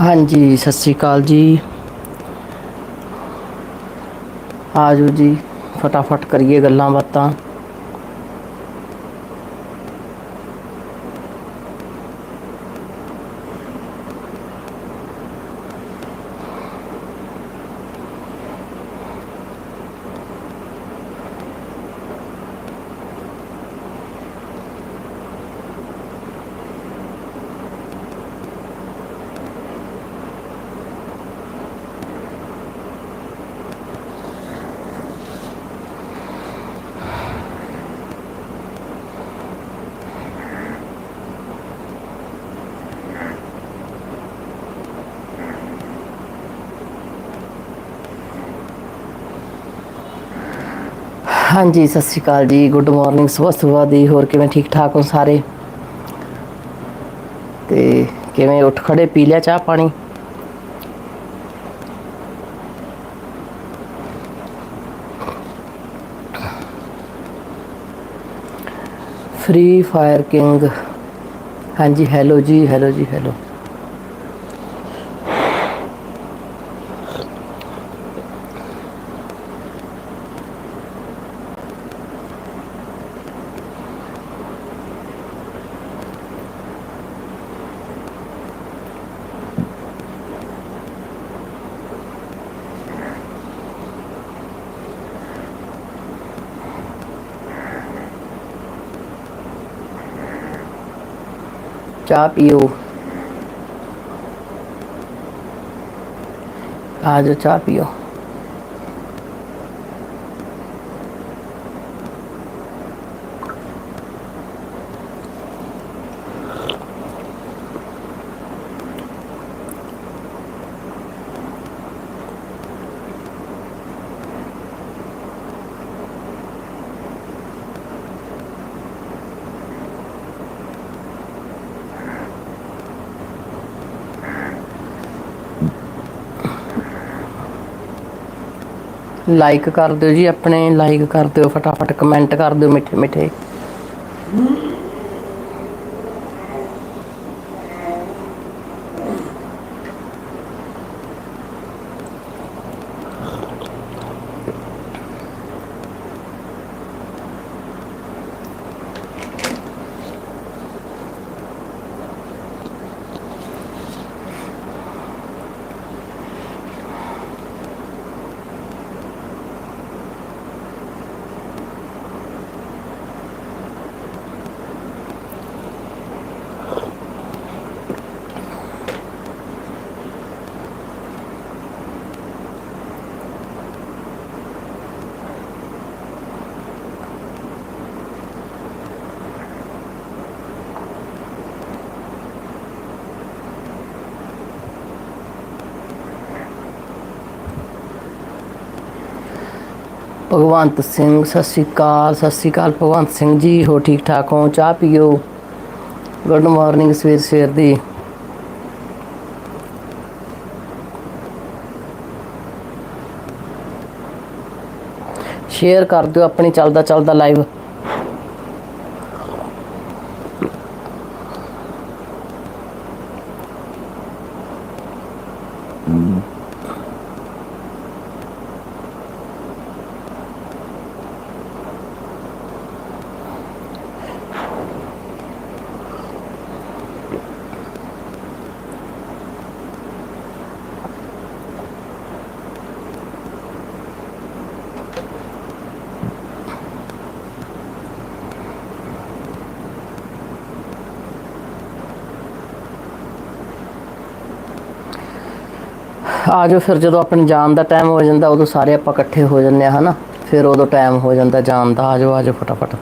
ਹਾਂਜੀ ਸਤਿ ਸ਼੍ਰੀ ਅਕਾਲ ਜੀ। ਆ ਜੀ ਫਟਾਫਟ ਕਰੀਏ ਗੱਲਾਂ ਬਾਤਾਂ। ਹਾਂਜੀ, ਸਤਿ ਸ਼੍ਰੀ ਅਕਾਲ ਜੀ। ਗੁੱਡ ਮਾਰਨਿੰਗ ਸਵੇਰ ਸਵੇਰ ਦੀ। ਹੋਰ ਕਿਵੇਂ ਠੀਕ ਠਾਕ ਹੋ ਸਾਰੇ? ਤੇ ਕਿਵੇਂ ਉੱਠ ਖੜੇ, ਪੀ ਲਿਆ ਚਾਹ ਪਾਣੀ? ਫ੍ਰੀ ਫਾਇਰ ਕਿੰਗ ਹਾਂਜੀ ਹੈਲੋ ਜੀ ਹੈਲੋ ਜੀ ਹੈਲੋ ਚਾਹ ਪੀਓ ਆ ਜਾਓ ਚਾਹ ਲਾਈਕ ਕਰ ਦਿਓ ਜੀ ਆਪਣੇ ਲਾਈਕ ਕਰ ਦਿਓ ਫਟਾਫਟ ਕਮੈਂਟ ਕਰ ਦਿਓ ਮਿੱਠੇ ਮਿੱਠੇ ਭਗਵੰਤ ਸਿੰਘ, ਸਤਿ ਸ਼੍ਰੀ ਅਕਾਲ, ਸਤਿ ਸ਼੍ਰੀ ਅਕਾਲ ਭਗਵੰਤ ਸਿੰਘ ਜੀ ਹੋ ਠੀਕ ਠਾਕ ਹੋ? ਚਾਹ ਪੀਓ। ਗੁੱਡ ਮਾਰਨਿੰਗ ਸਵੇਰ ਸਵੇਰ ਦੀ। ਸ਼ੇਅਰ ਕਰ ਦਿਓ ਆਪਣੀ ਚੱਲਦਾ ਚੱਲਦਾ ਲਾਈਵ ਆ ਜਾਓ ਫਿਰ ਜਦੋਂ ਆਪਣੇ ਜਾਣ ਦਾ ਟਾਈਮ ਹੋ ਜਾਂਦਾ, ਉਦੋਂ ਸਾਰੇ ਆਪਾਂ ਇਕੱਠੇ ਹੋ ਜੰਨੇ ਆ, ਹਨਾ? ਫਿਰ ਉਦੋਂ ਟਾਈਮ ਹੋ ਜਾਂਦਾ ਜਾਣ ਦਾ। ਆ ਜਾਓ ਆ ਜਾਓ ਫਟਾਫਟ।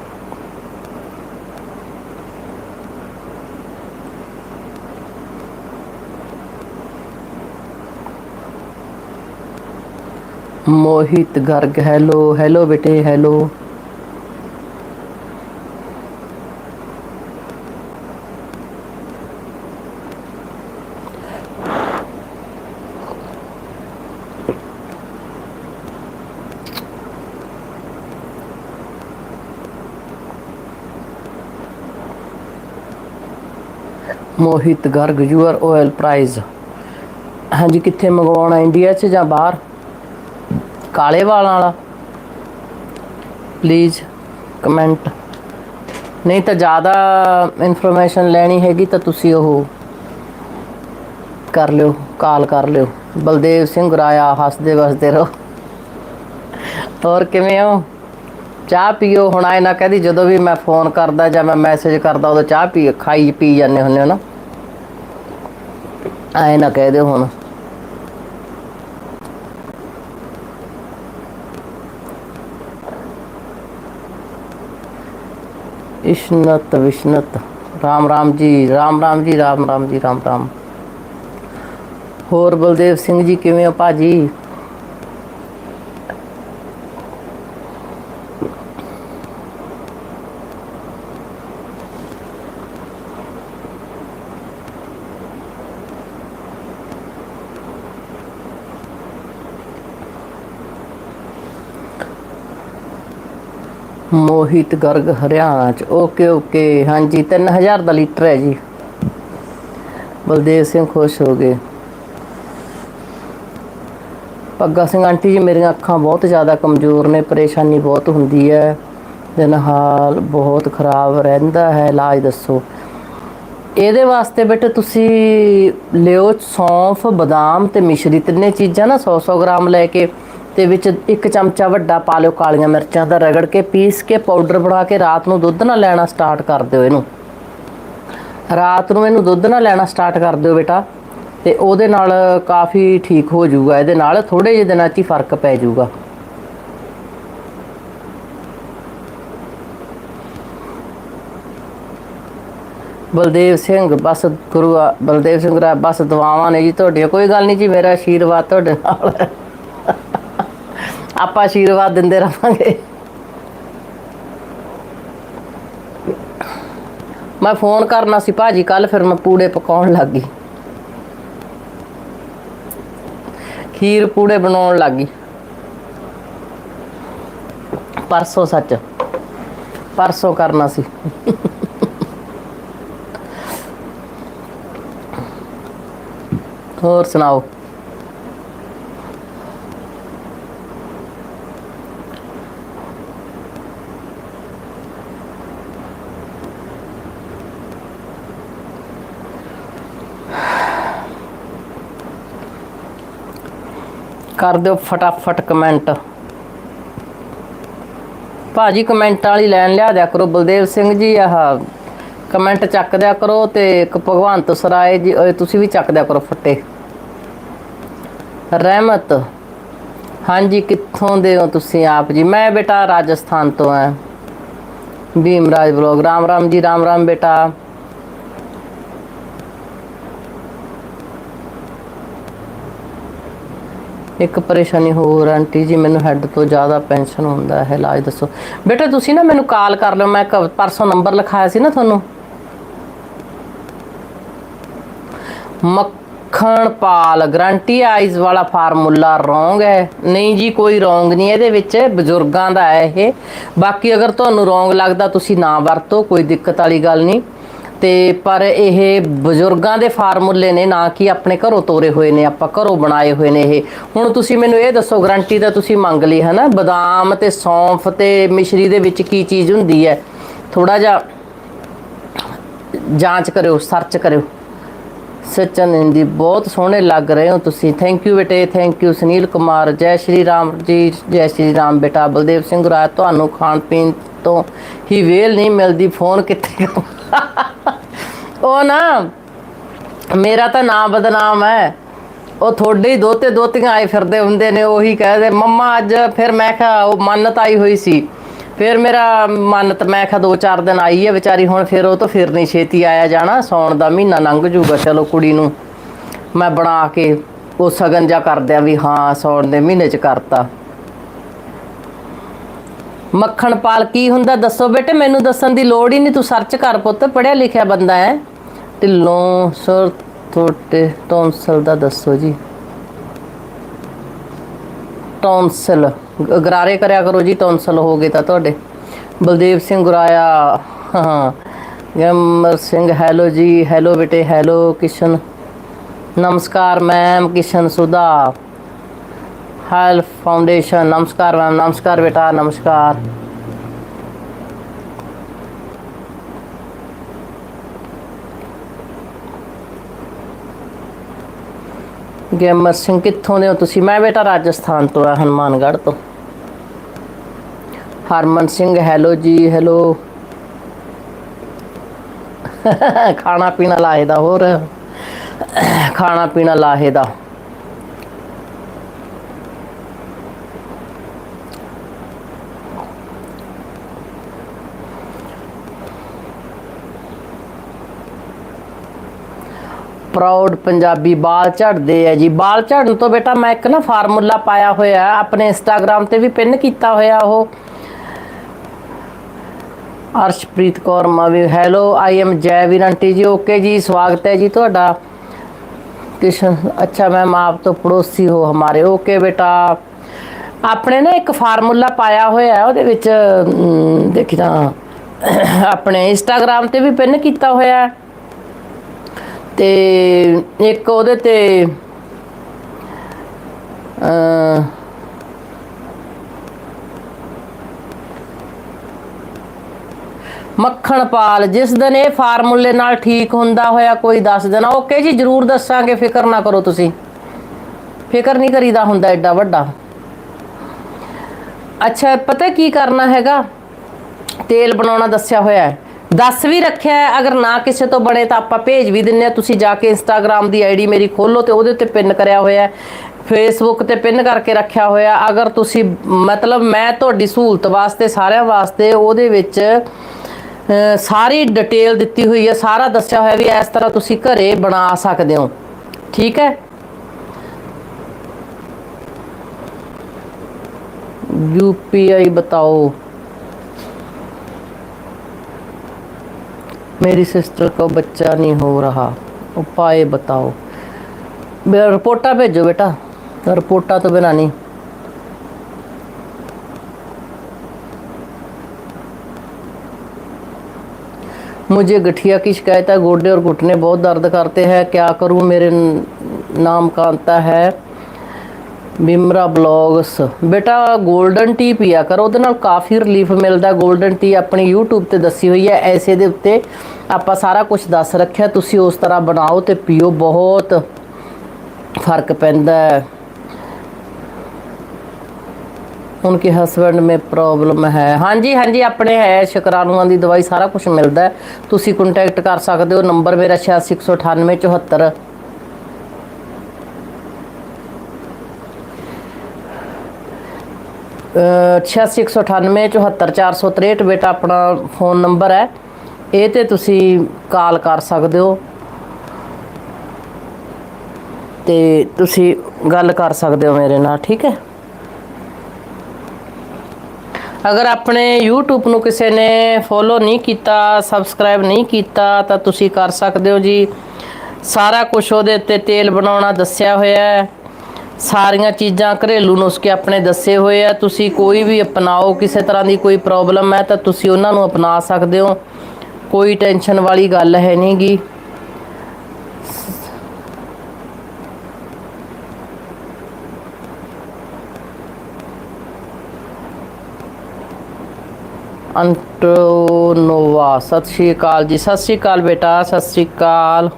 ਮੋਹਿਤ ਗਰਗ, ਹੈਲੋ ਹੈਲੋ ਬੇਟੇ, hello. Mohit Garg, your oil price ਹਾਂਜੀ ਕਿੱਥੇ ਮੰਗਵਾਉਣਾ? ਇੰਡੀਆ 'ਚ ਜਾਂ ਬਾਹਰ? ਕਾਲੇ ਵਾਲਾਂ ਵਾਲਾ। ਪਲੀਜ਼ ਕਮੈਂਟ ਨਹੀਂ ਤਾਂ ਜ਼ਿਆਦਾ ਇਨਫੋਰਮੇਸ਼ਨ ਲੈਣੀ ਹੈਗੀ ਤਾਂ ਤੁਸੀਂ ਉਹ ਕਰ ਲਿਓ ਕਾਲ ਕਰ ਲਿਓ। ਬਲਦੇਵ ਸਿੰਘ ਰਾਇਆ ਹੱਸਦੇ ਵਸਦੇ ਰਹੋ। ਹੋਰ ਕਿਵੇਂ ਹੋ? ਚਾਹ ਪੀਓ। ਹੁਣ ਆਏ ਨਾ ਕਹਦੀ ਜਦੋਂ ਵੀ ਮੈਂ ਫੋਨ ਕਰਦਾ ਜਾਂ ਮੈਂ ਮੈਸੇਜ ਕਰਦਾ ਉਦੋਂ ਚਾਹ ਪੀ ਖਾਈ ਪੀ ਜਾਂਦੇ ਹੁੰਦੇ ਹੋ ਨਾ। ਆਏ ਨਾ ਕਹਿ ਦਿਓ ਹੁਣ। ਇਸ਼ਨਤ ਵਿਸ਼ਨਤ। ਰਾਮ ਰਾਮ ਜੀ, ਰਾਮ ਰਾਮ ਜੀ, ਰਾਮ ਰਾਮ ਜੀ, ਰਾਮ ਰਾਮ। ਹੋਰ ਬਲਦੇਵ ਸਿੰਘ ਜੀ ਕਿਵੇਂ ਹੋ ਭਾਜੀ? ਮੋਹਿਤ ਗਰਗ ਹਰਿਆਣਾ ਚ। Okay okay. ਹਾਂਜੀ 3000 ਦਾ ਲੀਟਰ ਹੈ ਜੀ। ਬਲਦੇਵ ਸਿੰਘ ਖੁਸ਼ ਹੋ ਗਏ। ਪੱਗਾ ਸਿੰਘ ਆਂਟੀ ਜੀ, ਮੇਰੀਆਂ ਅੱਖਾਂ ਬਹੁਤ ਜ਼ਿਆਦਾ ਕਮਜ਼ੋਰ ਨੇ। ਪਰੇਸ਼ਾਨੀ ਬਹੁਤ ਹੁੰਦੀ ਹੈ। ਦਿਨ ਹਾਲ ਬਹੁਤ ਖਰਾਬ ਰਹਿੰਦਾ ਹੈ। ਇਲਾਜ ਦੱਸੋ। ਇਹਦੇ ਵਾਸਤੇ ਬੇਟੇ ਤੁਸੀਂ ਲਿਓ ਸੌਂਫ, ਬਦਾਮ ਤੇ ਮਿਸ਼ਰੀ। ਤਿੰਨੇ ਚੀਜ਼ਾਂ ਨਾ 100-100 ਗ੍ਰਾਮ ਲੈ ਕੇ ਤੇ ਵਿੱਚ ਇੱਕ ਚਮਚਾ ਵੱਡਾ ਪਾ ਲਿਓ ਕਾਲੀਆਂ ਮਿਰਚਾਂ ਦਾ ਰਗੜ ਕੇ, ਪੀਸ ਕੇ, ਪਾਊਡਰ ਬਣਾ ਕੇ ਰਾਤ ਨੂੰ ਦੁੱਧ ਨਾਲ ਲੈਣਾ ਸਟਾਰਟ ਕਰ ਦਿਓ ਇਹਨੂੰ। ਰਾਤ ਨੂੰ ਇਹਨੂੰ ਦੁੱਧ ਨਾਲ ਲੈਣਾ ਸਟਾਰਟ ਕਰ ਦਿਓ ਬੇਟਾ ਤੇ ਉਹਦੇ ਨਾਲ ਕਾਫੀ ਠੀਕ ਹੋ ਜਾਊਗਾ, ਇਹਦੇ ਨਾਲ ਥੋੜੇ ਜਿਹੇ ਦਿਨਾਂ 'ਚ ਹੀ ਫ਼ਰਕ ਪੈ ਜਾਊਗਾ। ਬਲਦੇਵ ਸਿੰਘ, ਬਸ ਗੁਰੂ ਆ- ਬਲਦੇਵ ਸਿੰਘ ਰਾ ਬਸ ਦੁਆਵਾਂ ਨੇ ਜੀ ਤੁਹਾਡੀਆਂ, ਕੋਈ ਗੱਲ ਨਹੀਂ ਜੀ, ਮੇਰਾ ਆਸ਼ੀਰਵਾਦ ਤੁਹਾਡੇ ਨਾਲ। ਹੈ ਆਪਾਂ ਆਸ਼ੀਰਵਾਦ ਦਿੰਦੇ ਰਹਾਂਗੇ ਮੈਂ ਫੋਨ ਕਰਨਾ ਸੀ ਭਾਜੀ ਕੱਲ ਫਿਰ ਮੈਂ ਪੂੜੇ ਪਕਾਉਣ ਲੱਗ ਗਈ। ਖੀਰ ਪੂੜੇ ਬਣਾਉਣ ਲੱਗ ਗਈ। ਪਰਸੋਂ ਸੱਚ, ਪਰਸੋਂ ਕਰਨਾ ਸੀ। ਹੋਰ ਸੁਣਾਓ? ਕਰ ਦਿਓ ਫਟਾਫਟ ਕਮੈਂਟ। ਭਾਜੀ ਕਮੈਂਟ ਵਾਲੀ ਲਾਈਨ ਲਿਆ ਦਿਆ ਕਰੋ, ਬਲਦੇਵ ਸਿੰਘ ਜੀ, ਆਹ ਕਮੈਂਟ ਚੱਕ ਦਿਆ ਕਰੋ ਤੇ ਇੱਕ ਭਗਵੰਤ ਸਰਾਏ ਜੀ ਤੁਸੀਂ ਵੀ ਚੱਕ ਦਿਆ ਕਰੋ ਫੱਟੇ। ਰਹਿਮਤ, ਹਾਂਜੀ, ਕਿੱਥੋਂ ਦੇ ਹੋ ਤੁਸੀਂ ਆਪ ਜੀ? ਮੈਂ ਬੇਟਾ ਰਾਜਸਥਾਨ ਤੋਂ ਆ ਭੀਮਰਾਜ ਬਲੋਗ, ਰਾਮ ਰਾਮ ਜੀ, ਰਾਮ ਰਾਮ ਬੇਟਾ। ਇੱਕ ਪਰੇਸ਼ਾਨੀ ਹੋਰ, ਆਂਟੀ ਜੀ, ਮੈਨੂੰ ਹੈੱਡ ਤੋਂ ਜ਼ਿਆਦਾ ਪੈਨਸ਼ਨ ਹੁੰਦਾ ਹੈ, ਇਲਾਜ ਦੱਸੋ। ਬੇਟਾ, ਤੁਸੀਂ ਨਾ ਮੈਨੂੰ ਕਾਲ ਕਰ ਲਿਓ, ਮੈਂ ਕ- ਪਰਸੋਂ ਨੰਬਰ ਲਿਖਾਇਆ ਸੀ ਨਾ ਤੁਹਾਨੂੰ। ਮੱਖਣ ਪਾਲ ਗਰੰਟੀ ਆਈਜ਼ ਵਾਲਾ ਫਾਰਮੂਲਾ ਰੋਂਗ ਹੈ। ਨਹੀਂ ਜੀ, ਕੋਈ ਰੋਂਗ ਨਹੀਂ, ਇਹਦੇ ਵਿੱਚ ਬਜ਼ੁਰਗਾਂ ਦਾ ਹੈ ਇਹ। ਬਾਕੀ ਅਗਰ ਤੁਹਾਨੂੰ ਰੋਂਗ ਲੱਗਦਾ, ਤੁਸੀਂ ਨਾ ਵਰਤੋ, ਕੋਈ ਦਿੱਕਤ ਵਾਲੀ ਗੱਲ ਨਹੀਂ। ਤੇ ਪਰ ਇਹ ਬਜ਼ੁਰਗਾਂ ਦੇ ਫਾਰਮੂਲੇ ਨੇ ਨਾ ਕਿ ਆਪਣੇ ਘਰੋਂ ਤੋਰੇ ਹੋਏ ਨੇ, ਆਪਾਂ ਘਰੋਂ ਬਣਾਏ ਹੋਏ ਨੇ ਇਹ। ਹੁਣ ਤੁਸੀਂ ਮੈਨੂੰ ਇਹ ਦੱਸੋ, ਗਰੰਟੀ ਤਾਂ ਤੁਸੀਂ ਮੰਗ ਲਈ ਹੈ ਨਾ ਬਦਾਮ ਤੇ ਸੌਂਫ ਤੇ ਮਿਸ਼ਰੀ ਦੇ ਵਿੱਚ ਕੀ ਚੀਜ਼ ਹੁੰਦੀ ਹੈ? ਥੋੜਾ ਜਿਹਾ ਜਾਂਚ ਕਰਿਓ, ਸਰਚ ਕਰਿਓ। ਸਚਨ ਹਿੰਦੀ ਬਹੁਤ ਸੋਹਣੇ ਲੱਗ ਰਹੇ ਹੋ ਤੁਸੀਂ। ਥੈਂਕ ਯੂ ਬੇਟੇ ਥੈਂਕ ਯੂ ਸੁਨੀਲ ਕੁਮਾਰ, ਜੈ ਸ਼੍ਰੀ ਰਾਮ ਜੀ, ਜੈ ਸ਼੍ਰੀ ਰਾਮ ਬੇਟਾ, ਬਲਦੇਵ ਸਿੰਘ ਰਾਜ, ਤੁਹਾਨੂੰ ਖਾਣ ਪੀਣ ਤੋਂ ਹੀ ਵੇਲ ਨਹੀਂ ਮਿਲਦੀ, ਫੋਨ ਕਿੱਥੇ ਉਹ ਨਾ, ਮੇਰਾ ਤਾਂ ਨਾਮ ਬਦਨਾਮ ਹੈ। ਉਹ ਤੁਹਾਡੇ ਹੀ ਦੋਤੇ ਦੋਤੀਆਂ ਆਏ ਫਿਰਦੇ ਹੁੰਦੇ ਨੇ, ਉਹੀ ਕਹਦੇ ਮੰਮਾ ਅੱਜ ਫਿਰ ਮੈਂ ਕਿਹਾ, ਉਹ ਮੰਨਤ ਆਈ ਹੋਈ ਸੀ। ਫਿਰ ਮੇਰਾ ਮਨ ਮੰਨਤ ਮੈਂ ਕਿਹਾ ਦੋ ਚਾਰ ਦਿਨ ਆਈ ਹੈ ਵਿਚਾਰੀ, ਹੁਣ ਫਿਰ ਉਹ ਤਾਂ ਫਿਰ ਨਹੀਂ ਛੇਤੀ ਆਇਆ ਜਾਣਾ, ਸੌਣ ਦਾ ਮਹੀਨਾ ਲੰਘ ਜੂਗਾ ਚਲੋ ਕੁੜੀ ਨੂੰ ਮੈਂ ਬਣਾ ਕੇ ਉਹ ਸਗਨ ਜਾ ਕਰਦਿਆਂ ਵੀ ਹਾਂ ਸੌਣ ਦੇ ਮਹੀਨੇ ਚ ਕਰਤਾ। ਮੱਖਣ ਪਾਲ ਕੀ ਹੁੰਦਾ ਦੱਸੋ ਬੇਟੇ, ਮੈਨੂੰ ਦੱਸਣ ਦੀ ਲੋੜ ਹੀ ਨਹੀਂ, ਤੂੰ ਸਰਚ ਕਰ ਪੁੱਤ ਪੜਿਆ ਲਿਖਿਆ ਬੰਦਾ ਹੈ। ਢਿੱਲੋਂ ਸੁਰ ਥੋਟੇ ਟੌਂਸਲ ਦਾ ਦੱਸੋ ਜੀ। ਟੌਂਸਲ ਗਰਾਰੇ ਕਰਿਆ ਕਰੋ ਜੀ ਟੌਨਸਲ ਹੋ ਗਏ ਤਾਂ ਤੁਹਾਡੇ। ਬਲਦੇਵ ਸਿੰਘ ਗੁਰਾਇਆ, ਹਾਂ। ਗਮਰ ਸਿੰਘ, ਹੈਲੋ ਜੀ, ਹੈਲੋ ਬੇਟੇ, ਹੈਲੋ ਕਿਸ਼ਨ। ਨਮਸਕਾਰ ma'am, Kishan Sudha health foundation, ਨਮਸਕਾਰ ਮੈਮ, ਨਮਸਕਾਰ ਬੇਟਾ, ਨਮਸਕਾਰ। ਗੇਮਰ ਸਿੰਘ, ਕਿੱਥੋਂ ਦੇ ਹੋ ਤੁਸੀਂ? ਮੈਂ ਬੇਟਾ ਰਾਜਸਥਾਨ ਤੋਂ ਆ, ਹਨੂਮਾਨਗੜ੍ਹ ਤੋਂ। ਹਰਮਨ ਸਿੰਘ, ਹੈਲੋ ਜੀ, ਹੈਲੋ। ਖਾਣਾ ਪੀਣਾ ਲਾਹੇ ਦਾ, ਹੋਰ? ਖਾਣਾ ਪੀਣਾ ਲਾਹੇ ਦਾ। ਪ੍ਰਾਊਡ ਪੰਜਾਬੀ ਬਾਲ ਝੜਦੇ ਆ ਜੀ। ਬਾਲ ਝੜਨ ਤੋਂ ਬੇਟਾ ਮੈਂ ਇੱਕ ਨਾ ਫਾਰਮੂਲਾ ਪਾਇਆ ਹੋਇਆ, ਆਪਣੇ ਇੰਸਟਾਗ੍ਰam ਤੇ ਵੀ ਪਿੰਨ ਕੀਤਾ ਹੋਇਆ ਉਹ। Arshpreet Kaur Mavi hello I am Jaiveer aunty ਜੀ। ਓਕੇ ਜੀ, ਸਵਾਗਤ ਹੈ ਜੀ ਤੁਹਾਡਾ। ਕਿਸ਼ਨ, ਅੱਛਾ ਮੈਮ ਆਪ ਤੋਂ ਪੜੋਸੀ ਹੋ ਹਮਾਰੇ। ਓਕੇ ਬੇਟਾ। ਆਪਣੇ ਨਾ ਇੱਕ ਫਾਰਮੂਲਾ ਪਾਇਆ ਹੋਇਆ ਉਹਦੇ ਵਿੱਚ ਦੇਖੀ ਤਾਂ, ਆਪਣੇ ਇੰਸਟਾਗ੍ਰam ਤੇ ਵੀ ਪਿੰਨ ਕੀਤਾ ਹੋਇਆ ਹੈ। ਤੇ ਇੱਕ ਉਹਦੇ ਤੇ ਅ ਮੱਖਣ ਪਾਲ, ਜਿਸ ਦਿਨ ਇਹ ਫਾਰਮੂਲੇ ਨਾਲ ਠੀਕ ਹੁੰਦਾ ਹੋਇਆ ਕੋਈ ਦੱਸ ਦੇਣਾ ਓਕੇ ਜੀ, ਜਰੂਰ ਦੱਸਾਂਗੇ, ਫਿਕਰ ਨਾ ਕਰੋ ਤੁਸੀਂ। ਫਿਕਰ ਨਹੀਂ ਕਰੀਦਾ ਹੁੰਦਾ ਐਡਾ ਵੱਡਾ। ਅੱਛਾ, ਪਤਾ ਕੀ ਕਰਨਾ ਹੈਗਾ? ਤੇਲ ਬਣਾਉਣਾ ਦੱਸਿਆ ਹੋਇਆ ਹੈ। ਦੱਸ ਵੀ ਰੱਖਿਆ ਹੈ ਅਗਰ ਨਾ ਕਿਸੇ ਤੋਂ ਬਣੇ ਤਾਂ ਆਪਾਂ ਭੇਜ ਵੀ ਦਿੰਨੇ ਆ ਤੁਸੀਂ ਜਾ ਕੇ ਇੰਸਟਾਗ੍ਰam ਦੀ ਆਈਡੀ ਮੇਰੀ ਖੋਲੋ ਤੇ ਉਹਦੇ ਉੱਤੇ ਪਿੰਨ ਕਰਿਆ ਹੋਇਆ ਹੈ ਫੇਸਬੁੱਕ ਤੇ ਪਿੰਨ ਕਰਕੇ ਰੱਖਿਆ ਹੋਇਆ ਅਗਰ ਤੁਸੀਂ ਮਤਲਬ ਮੈਂ ਤੁਹਾਡੀ ਸਹੂਲਤ ਵਾਸਤੇ ਸਾਰਿਆਂ ਵਾਸਤੇ ਉਹਦੇ ਵਿੱਚ ਅਹ, ਸਾਰੀ ਡਿਟੇਲ ਦਿੱਤੀ ਹੋਈ ਹੈ ਸਾਰਾ ਦੱਸਿਆ ਹੋਇਆ ਵੀ ਇਸ ਤਰ੍ਹਾਂ ਤੁਸੀਂ ਘਰੇ ਬਣਾ ਸਕਦੇ ਹੋ ਠੀਕ ਹੈ यूपीआई बताओ मेरी सिस्टर को बच्चा नहीं हो रहा। उपाय बताओ। रिपोर्टा भेजो बेटा। रिपोर्टा तो बिना नहीं। मुझे गठिया की शिकायत है, गोडे और घुटने बहुत दर्द करते हैं। क्या करूँ? मेरे नाम कांता है। ਬਿਮਰਾ ਬਲੌਗਸ। ਬੇਟਾ 골ਡਨ ਟੀ ਪੀਆ ਕਰੋ। ਉਹਦੇ ਨਾਲ ਕਾਫੀ ਰਿਲੀਫ ਮਿਲਦਾ। 골ਡਨ ਟੀ ਆਪਣੀ YouTube ਤੇ ਦੱਸੀ ਹੋਈ ਹੈ। ਐਸੇ ਦੇ ਉੱਤੇ ਆਪਾਂ ਸਾਰਾ ਕੁਝ ਦੱਸ ਰੱਖਿਆ। ਤੁਸੀਂ ਉਸ ਤਰ੍ਹਾਂ ਬਣਾਓ ਤੇ ਪੀਓ। ਬਹੁਤ ਫ਼ਰਕ ਪੈਂਦਾ ਹੈ। ਉਨਕੇ ਹਸਬੰਡ ਮੇ ਪ੍ਰੋਬਲਮ ਹੈ। ਹਾਂਜੀ ਹਾਂਜੀ, ਆਪਣੇ ਹੈ। ਸ਼ੁਕਰਾਣੂਆਂ ਦੀ ਦਵਾਈ ਸਾਰਾ ਕੁਝ ਮਿਲਦਾ ਤੁਸੀਂ ਕੰਟੈਕਟ ਕਰ ਸਕਦੇ ਹੋ। ਨੰਬਰ ਮੇਰਾ 869874 8698474463 ਬੇਟਾ ਆਪਣਾ ਫੋਨ ਨੰਬਰ ਹੈ। ਇਹ ਤੇ ਤੁਸੀਂ ਕਾਲ ਕਰ ਸਕਦੇ ਹੋ। ਤੇ ਤੁਸੀਂ ਗੱਲ ਕਰ ਸਕਦੇ ਹੋ ਮੇਰੇ ਨਾਲ, ਠੀਕ ਹੈ? ਅਗਰ ਆਪਣੇ YouTube ਨੂੰ ਕਿਸੇ ਨੇ ਫੋਲੋ ਨਹੀਂ ਕੀਤਾ ਸਬਸਕ੍ਰਾਈਬ ਨਹੀਂ ਕੀਤਾ, ਤਾਂ ਤੁਸੀਂ ਕਰ ਸਕਦੇ ਹੋ ਜੀ। ਸਾਰਾ ਕੁਝ ਉਹਦੇ ਉੱਤੇ ਤੇਲ ਬਣਾਉਣਾ ਦੱਸਿਆ ਹੋਇਆ ਹੈ। ਸਾਰੀਆਂ ਚੀਜ਼ਾਂ ਘਰੇਲੂ ਨੁਸਖੇ ਆਪਣੇ ਦੱਸੇ ਹੋਏ ਆ। ਤੁਸੀਂ ਕੋਈ ਵੀ ਅਪਣਾਓ, ਕਿਸੇ ਤਰ੍ਹਾਂ ਦੀ ਕੋਈ ਪ੍ਰੋਬਲਮ ਹੈ ਤਾਂ ਤੁਸੀਂ ਉਹਨਾਂ ਨੂੰ ਅਪਣਾ ਸਕਦੇ ਹੋ। ਕੋਈ ਟੈਨਸ਼ਨ ਵਾਲੀ ਗੱਲ ਹੈ ਨਹੀਂਗੀ ਅੰਟੋਨੋਵਾ ਸਤਿ ਸ਼੍ਰੀ ਅਕਾਲ ਜੀ। ਸਤਿ ਸ਼੍ਰੀ ਅਕਾਲ ਬੇਟਾ, ਸਤਿ ਸ਼੍ਰੀ ਅਕਾਲ।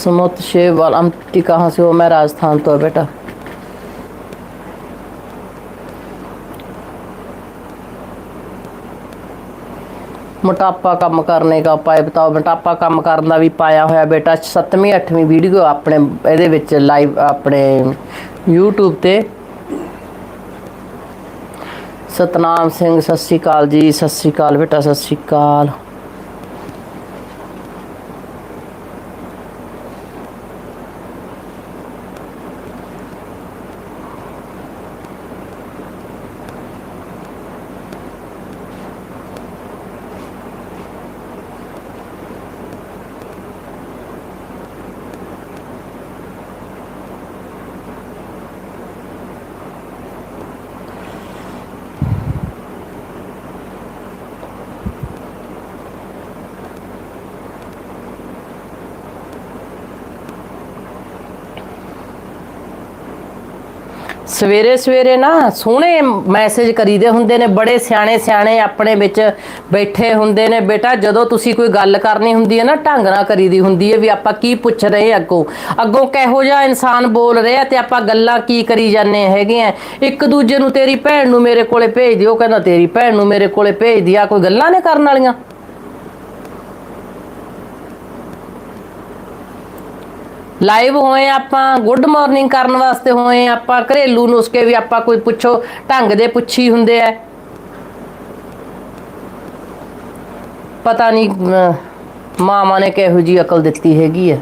सुमत शेव वाल अमटी कहाँ से हो मैं राजस्थान तो है बेटा ਮੋਟਾਪਾ ਕੰਮ ਕਰਨੇ ਦਾ ਉਪਾਅ ਬਤਾਓ ਮੋਟਾਪਾ ਕੰਮ ਕਰਨ ਦਾ ਵੀ ਪਾਇਆ ਹੋਇਆ ਬੇਟਾ 7ਵੀਂ 8ਵੀਂ ਵੀਡੀਓ ਆਪਣੇ ਇਹਦੇ ਵਿੱਚ ਲਾਈਵ ਆਪਣੇ YouTube ਤੇ ਸਤਨਾਮ ਸਿੰਘ ਸਤਿ ਸ਼੍ਰੀ ਅਕਾਲ ਜੀ ਸਤਿ ਸ਼੍ਰੀ ਅਕਾਲ ਬੇਟਾ ਸਤਿ ਸ਼੍ਰੀ ਅਕਾਲ ਸਵੇਰੇ ਸਵੇਰੇ ਨਾ ਸੋਹਣੇ ਮੈਸੇਜ ਕਰੀਦੇ ਹੁੰਦੇ ਨੇ, ਬੜੇ ਸਿਆਣੇ ਸਿਆਣੇ ਆਪਣੇ ਵਿੱਚ ਬੈਠੇ ਹੁੰਦੇ ਨੇ। ਬੇਟਾ, ਜਦੋਂ ਤੁਸੀਂ ਕੋਈ ਗੱਲ ਕਰਨੀ ਹੁੰਦੀ ਹੈ ਨਾ, ਢੰਗ ਨਾਲ ਕਰੀਦੀ ਹੁੰਦੀ ਹੈ ਵੀ ਆਪਾਂ ਕੀ ਪੁੱਛ ਰਹੇ ਅੱਗੋਂ। ਅੱਗੋਂ ਕਿਹੋ ਜਿਹਾ ਇਨਸਾਨ ਬੋਲ ਰਿਹਾ ਤੇ ਆਪਾਂ ਗੱਲਾਂ ਕੀ ਕਰੀ ਜਾਂਦੇ ਹੈਗੇ ਆ ਇੱਕ ਦੂਜੇ ਨੂੰ ਤੇਰੀ ਭੈਣ ਨੂੰ ਮੇਰੇ ਕੋਲੇ ਭੇਜ ਦਿਓ ਕਹਿੰਦਾ ਤੇਰੀ ਭੈਣ ਨੂੰ ਮੇਰੇ ਕੋਲੇ ਭੇਜ ਦਿਆ ਕੋਈ ਗੱਲਾਂ ਨੇ ਕਰਨ ਵਾਲੀਆਂ? ਲਾਈਵ ਹੋਏ ਆਪਾਂ ਗੁੱਡ ਮਾਰਨਿੰਗ ਕਰਨ ਵਾਸਤੇ ਹੋਏ ਆਪਾਂ ਘਰੇਲੂ ਨੁਸਖੇ ਵੀ ਆਪਾਂ ਕੋਈ ਪੁੱਛੋ ਢੰਗ ਦੇ ਪੁੱਛੀ ਹੁੰਦੇ ਆ। ਪਤਾ ਨਹੀਂ ਅਹ, ਮਾਵਾਂ ਨੇ ਕਿਹੋ ਜੀ ਅਕਲ ਦਿੱਤੀ ਹੈਗੀ ਹੈ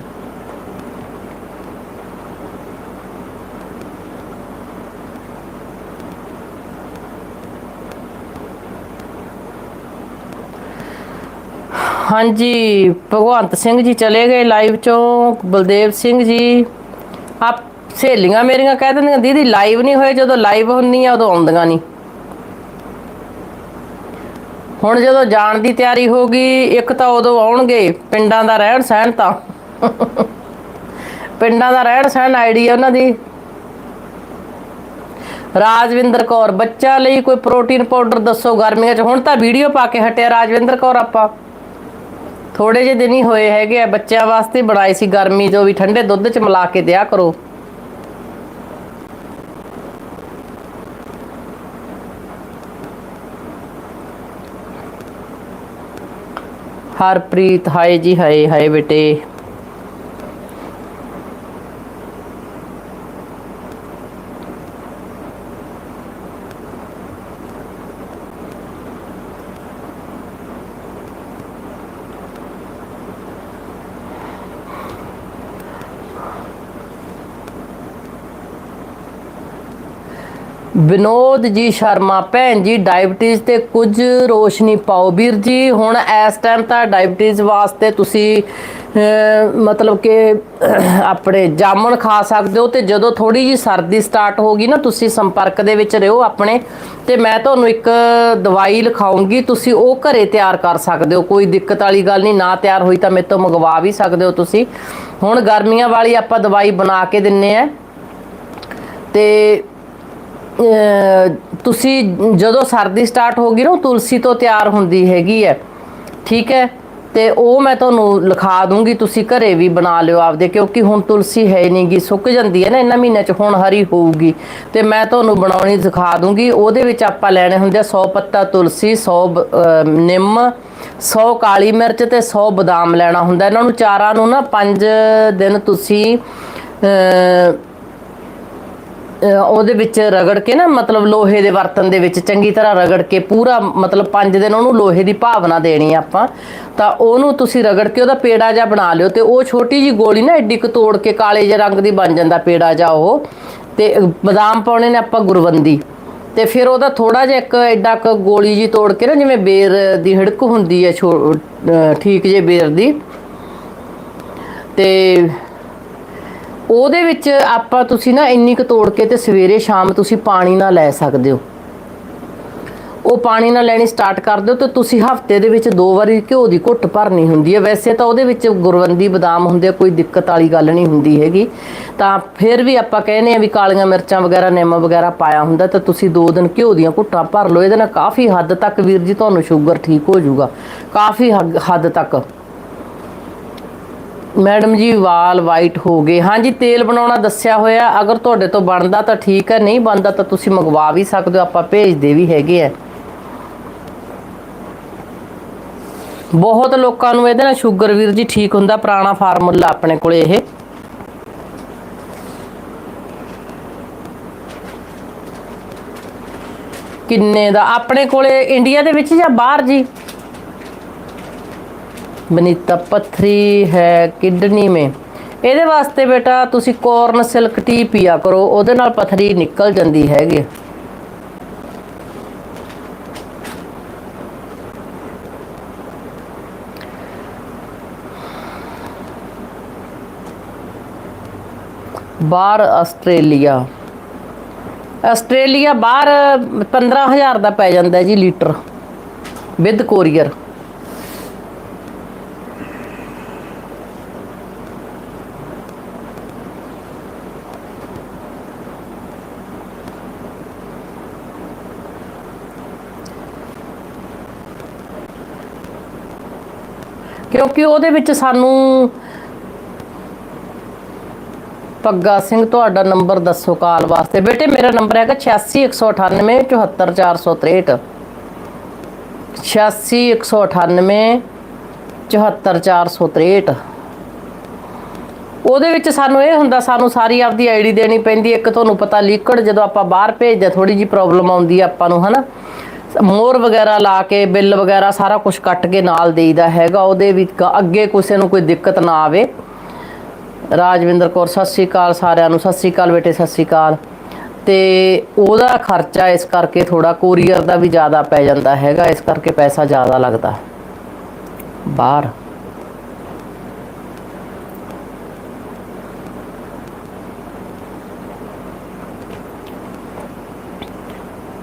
ਹਾਂਜੀ, ਭਗਵੰਤ ਸਿੰਘ ਜੀ ਚਲੇ ਗਏ ਲਾਈਵ ਚੋਂ, ਬਲਦੇਵ ਸਿੰਘ ਜੀ। ਆਪ ਸਹੇਲੀਆਂ ਮੇਰੀਆਂ ਕਹਿ ਦਿੰਦੀਆਂ, ਦੀਦੀ ਲਾਈਵ ਨਹੀਂ ਹੋਏ, ਜਦੋਂ ਲਾਈਵ ਹੁੰਨੀ ਆ, ਉਦੋਂ ਆਉਂਦੀਆਂ ਨਹੀਂ। ਹੁਣ ਜਦੋਂ ਜਾਣ ਦੀ ਤਿਆਰੀ ਹੋ ਗਈ, ਇੱਕ ਤਾਂ ਉਦੋਂ ਆਉਣਗੇ, ਪਿੰਡਾਂ ਦਾ ਰਹਿਣ ਸਹਿਣ ਤਾਂ। ਪਿੰਡਾਂ ਦਾ ਰਹਿਣ ਸਹਿਣ ਆਈਡੀਆ ਉਹਨਾਂ ਦੀ। ਰਾਜਵਿੰਦਰ ਕੌਰ, ਬੱਚਾ ਲਈ ਕੋਈ ਪ੍ਰੋਟੀਨ ਪਾਊਡਰ ਦੱਸੋ ਗਰਮੀਆਂ 'ਚ। ਹੁਣ ਤਾਂ ਵੀਡੀਓ ਪਾ ਕੇ ਹਟਿਆ ਰਾਜਵਿੰਦਰ ਕੌਰ ਆਪਾਂ। ਥੋੜੇ ਜਿਹੇ ਦਿਨ ਹੀ ਹੋਏ ਹੈਗੇ ਆ, ਬੱਚਿਆਂ ਵਾਸਤੇ ਬਣਾਈ ਸੀ ਗਰਮੀ ਜੋ ਵੀ, ਠੰਡੇ ਦੁੱਧ 'ਚ ਮਿਲਾ ਕੇ ਦਿਆ ਕਰੋ। ਹਰਪ੍ਰੀਤ, ਹਾਏ ਜੀ ਹਾਏ ਹਾਏ ਬੇਟੇ। ਵਿਨੋਦ ਜੀ ਸ਼ਰਮਾ, ਭੈਣ ਜੀ ਡਾਇਬਟੀਜ਼ ਤੇ ਕੁਝ ਰੋਸ਼ਨੀ ਪਾਓ। ਵੀਰ ਜੀ, ਹੁਣ ਇਸ ਟਾਈਮ ਤਾਂ ਡਾਇਬਟੀਜ਼ ਵਾਸਤੇ ਤੁਸੀਂ ਮਤਲਬ ਕਿ ਆਪਣੇ ਜਾਮਣ ਖਾ ਸਕਦੇ ਹੋ ਤੇ ਜਦੋਂ ਥੋੜੀ ਜੀ ਸਰਦੀ ਸਟਾਰਟ ਹੋ ਗਈ ਨਾ, ਤੁਸੀਂ ਸੰਪਰਕ ਦੇ ਵਿੱਚ ਰਹੋ ਆਪਣੇ ਤੇ ਮੈਂ ਤੁਹਾਨੂੰ ਇੱਕ ਦਵਾਈ ਲਿਖਾਉਂਗੀ, ਤੁਸੀਂ ਉਹ ਘਰੇ ਤਿਆਰ ਕਰ ਸਕਦੇ ਹੋ। ਕੋਈ ਦਿੱਕਤ ਵਾਲੀ ਗੱਲ ਨਹੀਂ, ਨਾ ਤਿਆਰ ਹੋਈ ਤਾਂ ਮੇਰੇ ਤੋਂ ਮੰਗਵਾ ਵੀ ਸਕਦੇ ਹੋ ਤੁਸੀਂ। ਹੁਣ ਗਰਮੀਆਂ ਵਾਲੀ ਆਪਾਂ ਦਵਾਈ ਬਣਾ ਕੇ ਦਿੰਨੇ ਆ। ਤੇ ਤੁਸੀਂ ਜਦੋਂ ਸਰਦੀ ਸਟਾਰਟ ਹੋ ਗਈ ਨਾ ਤੁਲਸੀ ਤੋਂ ਤਿਆਰ ਹੁੰਦੀ ਹੈਗੀ ਹੈ। ਠੀਕ ਹੈ? ਤੇ ਉਹ ਮੈਂ ਤੁਹਾਨੂੰ ਲਿਖਾ ਦੂੰਗੀ, ਤੁਸੀਂ ਘਰੇ ਵੀ ਬਣਾ ਲਿਓ ਆਪਦੇ, ਕਿਉਂਕਿ ਹੁਣ ਤੁਲਸੀ ਹੈ ਨਹੀਂਗੀ, ਸੁੱਕ ਜਾਂਦੀ ਹੈ ਨਾ, ਇਹਨਾਂ ਮਹੀਨਿਆਂ 'ਚ ਹੁਣ ਹਰੀ ਹੋਊਗੀ। ਤੇ ਮੈਂ ਤੁਹਾਨੂੰ ਬਣਾਉਣੀ ਸਿਖਾ ਦੂੰਗੀ, ਉਹਦੇ ਵਿੱਚ ਆਪਾਂ ਲੈਣੇ ਹੁੰਦੇ ਆ 100 ਪੱਤਾ ਤੁਲਸੀ 100 ਨਿੰਮ 100 ਕਾਲੀ ਮਿਰਚ ਤੇ 100 ਬਦਾਮ ਲੈਣਾ ਹੁੰਦਾ। ਇਹਨਾਂ ਨੂੰ ਚਾਰਾਂ ਨੂੰ ਨਾ 5 ਦਿਨ ਤੁਸੀਂ ਉਹਦੇ ਵਿੱਚ ਰਗੜ ਕੇ ਨਾ, ਮਤਲਬ ਲੋਹੇ ਦੇ ਬਰਤਨ ਦੇ ਵਿੱਚ ਚੰਗੀ ਤਰ੍ਹਾਂ ਰਗੜ ਕੇ ਪੂਰਾ, ਮਤਲਬ 5 ਦਿਨ ਉਹਨੂੰ ਲੋਹੇ ਦੀ ਭਾਵਨਾ ਦੇਣੀ ਆਪਾਂ। ਤਾਂ ਉਹਨੂੰ ਤੁਸੀਂ ਰਗੜ ਕੇ ਉਹਦਾ ਪੇੜਾ ਜਿਹਾ ਬਣਾ ਲਿਓ ਤੇ ਉਹ ਛੋਟੀ ਜੀ ਗੋਲੀ ਨਾ ਐਡੀ ਕੁ ਤੋੜ ਕੇ ਕਾਲੇ ਜਿਹੇ ਰੰਗ ਦੀ ਬਣ ਜਾਂਦਾ ਪੇੜਾ ਜਿਹਾ ਉਹ। ਤੇ ਬਦਾਮ ਪਾਉਣੇ ਨੇ ਆਪਾਂ ਗੁਰਵੰਦੀ। ਤੇ ਫਿਰ ਉਹਦਾ ਥੋੜਾ ਜਿਹਾ ਇੱਕ ਐਡਾ ਕੁ ਗੋਲੀ ਜੀ ਤੋੜ ਕੇ ਨਾ, ਜਿਵੇਂ ਬੇਰ ਦੀ ਹਿੜਕ ਹੁੰਦੀ ਹੈ ਛੋ- ਠੀਕ ਜੇ ਬੇਰ ਦੀ। ਤੇ ਉਹਦੇ ਵਿੱਚ ਆਪਾਂ ਤੁਸੀਂ ਨਾ ਇੰਨੀ ਕੁ ਤੋੜ ਕੇ ਤੇ ਸਵੇਰੇ ਸ਼ਾਮ ਤੁਸੀਂ ਪਾਣੀ ਨਾਲ ਲੈ ਸਕਦੇ ਹੋ। ਉਹ ਪਾਣੀ ਨਾਲ ਲੈਣੀ ਸਟਾਰਟ ਕਰ ਦਿਓ ਤੇ ਤੁਸੀਂ ਹਫ਼ਤੇ ਦੇ ਵਿੱਚ ਦੋ ਵਾਰੀ ਘਿਓ ਦੀ ਘੁੱਟ ਭਰਨੀ ਹੁੰਦੀ ਹੈ। ਵੈਸੇ ਤਾਂ ਉਹਦੇ ਵਿੱਚ ਗੁਰਵੰਦੀ ਬਦਾਮ ਹੁੰਦੇ ਆ, ਕੋਈ ਦਿੱਕਤ ਵਾਲੀ ਗੱਲ ਨਹੀਂ ਹੁੰਦੀ ਹੈਗੀ। ਤਾਂ ਫਿਰ ਵੀ ਆਪਾਂ ਕਹਿੰਦੇ ਆ ਵੀ ਕਾਲੀਆਂ ਮਿਰਚਾਂ ਵਗੈਰਾ ਨਿੰਮ ਵਗੈਰਾ ਪਾਇਆ ਹੁੰਦਾ ਤਾਂ ਤੁਸੀਂ ਦੋ ਦਿਨ ਘਿਓ ਦੀਆਂ ਘੁੱਟਾਂ ਭਰ ਲਓ। ਇਹਦੇ ਨਾਲ ਕਾਫੀ ਹੱਦ ਤੱਕ ਵੀਰ ਜੀ ਤੁਹਾਨੂੰ ਸ਼ੂਗਰ ਠੀਕ ਹੋ ਜਾਊਗਾ। ਕਾਫੀ ਹੱਗ- ਹੱਦ ਤੱਕ। ਮੈਡਮ ਜੀ, ਵਾਲ ਵਾਈਟ ਹੋ ਗਏ। ਹਾਂਜੀ, ਤੇਲ ਬਣਾਉਣਾ ਦੱਸਿਆ ਹੋਇਆ। ਅਗਰ ਤੁਹਾਡੇ ਤੋਂ ਬਣਦਾ ਤਾਂ ਠੀਕ ਹੈ, ਨਹੀਂ ਬਣਦਾ ਤਾਂ ਤੁਸੀਂ ਮੰਗਵਾ ਵੀ ਸਕਦੇ ਹੋ। ਆਪਾਂ ਭੇਜਦੇ ਵੀ ਹੈਗੇ ਆ। ਬਹੁਤ ਲੋਕਾਂ ਨੂੰ ਇਹਦੇ ਨਾਲ ਸ਼ੂਗਰ ਵੀਰ ਜੀ ਠੀਕ ਹੁੰਦਾ, ਪੁਰਾਣਾ ਫਾਰਮੂਲਾ ਆਪਣੇ ਕੋਲੇ ਇਹ। ਕਿੰਨੇ ਦਾ? ਆਪਣੇ ਕੋਲੇ ਇੰਡੀਆ ਦੇ ਵਿੱਚ ਜਾਂ ਬਾਹਰ ਜੀ? ਬਨੀਤਾ ਪੱਥਰੀ ਹੈ ਕਿਡਨੀ ਮੇ। ਇਹਦੇ ਵਾਸਤੇ ਬੇਟਾ ਤੁਸੀਂ ਕੋਰਨ ਸਿਲਕ ਟੀ ਪੀਆ ਕਰੋ, ਉਹਦੇ ਨਾਲ ਪੱਥਰੀ ਨਿਕਲ ਜਾਂਦੀ ਹੈਗੀ। ਬਾਹਰ ਆਸਟ੍ਰੇਲੀਆ। ਆਸਟ੍ਰੇਲੀਆ ਬਾਹਰ 15000 ਦਾ ਪੈ ਜਾਂਦਾ ਜੀ ਲੀਟਰ, ਵਿਦ ਕੋਰੀਅਰ। ਕਿਉਂਕਿ ਉਹਦੇ ਵਿੱਚ ਸਾਨੂੰ ਪੱਗਾ ਸਿੰਘ, ਤੁਹਾਡਾ ਨੰਬਰ ਦੱਸੋ ਕਾਲ ਵਾਸਤੇ। ਬੇਟੇ, ਮੇਰਾ ਨੰਬਰ ਹੈਗਾ 86198 74463 86198 74463 ਉਹਦੇ ਵਿੱਚ ਸਾਨੂੰ ਇਹ ਹੁੰਦਾ, ਸਾਨੂੰ ਸਾਰੀ ਆਪਦੀ ਆਈਡੀ ਦੇਣੀ ਪੈਂਦੀ। ਇੱਕ ਤੁਹਾਨੂੰ ਪਤਾ ਲੀਕੜ ਜਦੋਂ ਆਪਾਂ ਬਾਹਰ ਭੇਜਦੇ ਥੋੜੀ ਜੀ ਪ੍ਰੋਬਲਮ ਆਉਂਦੀ ਹੈ ਆਪਾਂ ਨੂੰ, ਹਨਾ? ਮੋਰ ਵਗੈਰਾ ਲਾ ਕੇ, ਬਿੱਲ ਵਗੈਰਾ ਸਾਰਾ ਕੁਝ ਕੱਟ ਕੇ ਨਾਲ ਦੇਈਦਾ ਹੈਗਾ। ਉਹਦੇ ਵਿੱਚ ਅੱਗੇ ਕਿਸੇ ਨੂੰ ਕੋਈ ਦਿੱਕਤ ਨਾ ਆਵੇ। ਰਾਜਵਿੰਦਰ ਕੌਰ, ਸਤਿ ਸ਼੍ਰੀ ਅਕਾਲ ਸਾਰਿਆਂ ਨੂੰ। ਸਤਿ ਸ਼੍ਰੀ ਅਕਾਲ ਬੇਟੇ, ਸਤਿ ਸ਼੍ਰੀ ਅਕਾਲ। ਤੇ ਉਹਦਾ ਖਰਚਾ ਇਸ ਕਰਕੇ ਥੋੜਾ ਕੋਰੀਅਰ ਦਾ ਵੀ ਜ਼ਿਆਦਾ ਪੈ ਜਾਂਦਾ ਹੈਗਾ। ਇਸ ਕਰਕੇ ਪੈਸਾ ਜ਼ਿਆਦਾ ਲੱਗਦਾ। ਬਾਹਰ।